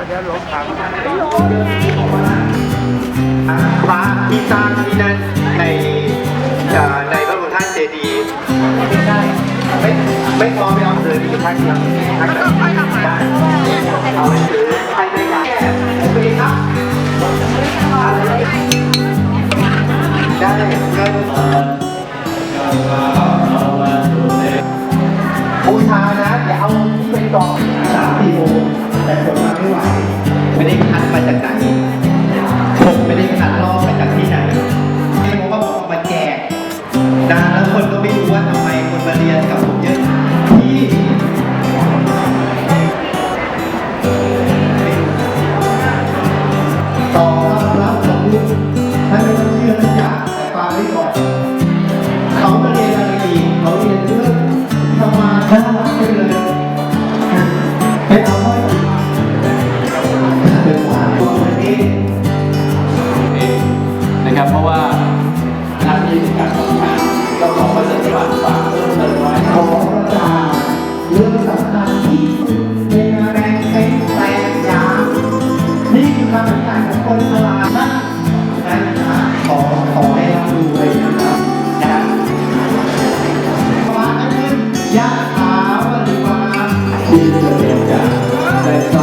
พระที่สร้างที่นั่นในในพระบรมธาตุเจดีย์ไม่ใช่ไม่ไม่พอไปเอาเลยที่ท่านยังท่านยังได้เอาไปซื้อใครไม่ได้โอเคครับได้เงินบูชานะอย่าเอาที่เป็นกองสามสี่โมงแต่คนมา ไม่ไหวไม่ได้คัดมาจากไหนผมไม่ได้คัดลอกมาจากที่ไหนไม่รู้ว่าผมเอามาแจกนะแล้วคนก็ไม่รู้ว่าทำไมคนมาเรียนกับผมเยอะที่ต่อรับของคุณท่านไม่ต้องเชื่อทุกอยางแต่ฟังไว้ก่อนเขามาเรียนอะไรอีเขาเรียนเรื่องธรรมะ ที่ในการทำงานก็ขอประชาสัมพันธ์ฝากเพิ่มเติมไว้ขอระกาเรื่องสำคัญที่สุดในงานแรงแข่งแสงยานี่คือคำอธิษฐานของคนฉลาดนะนะครับขอขอให้รับรู้เลยนะครับนะว่าขึ้นยะถาวริวาที่จะเรียนจากได้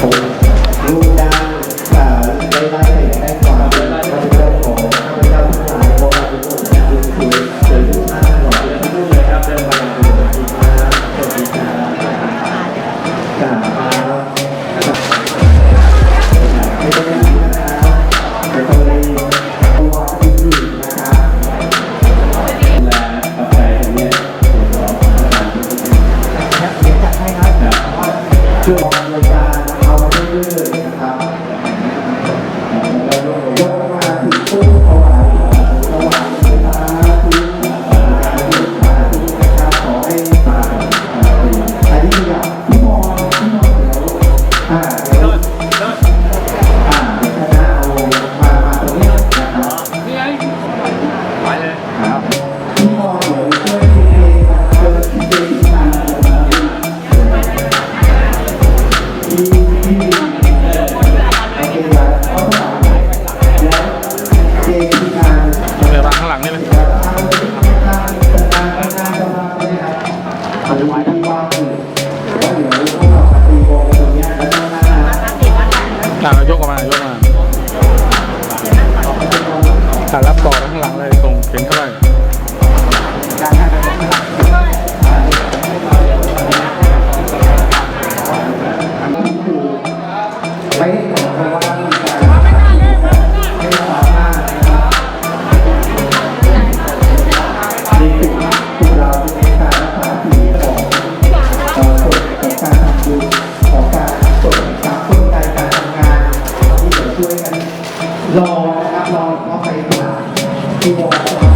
ผมายกออกมามาอ่ารับต่อข้างหลังเลยส่งเข็นเข้าไป ที่เ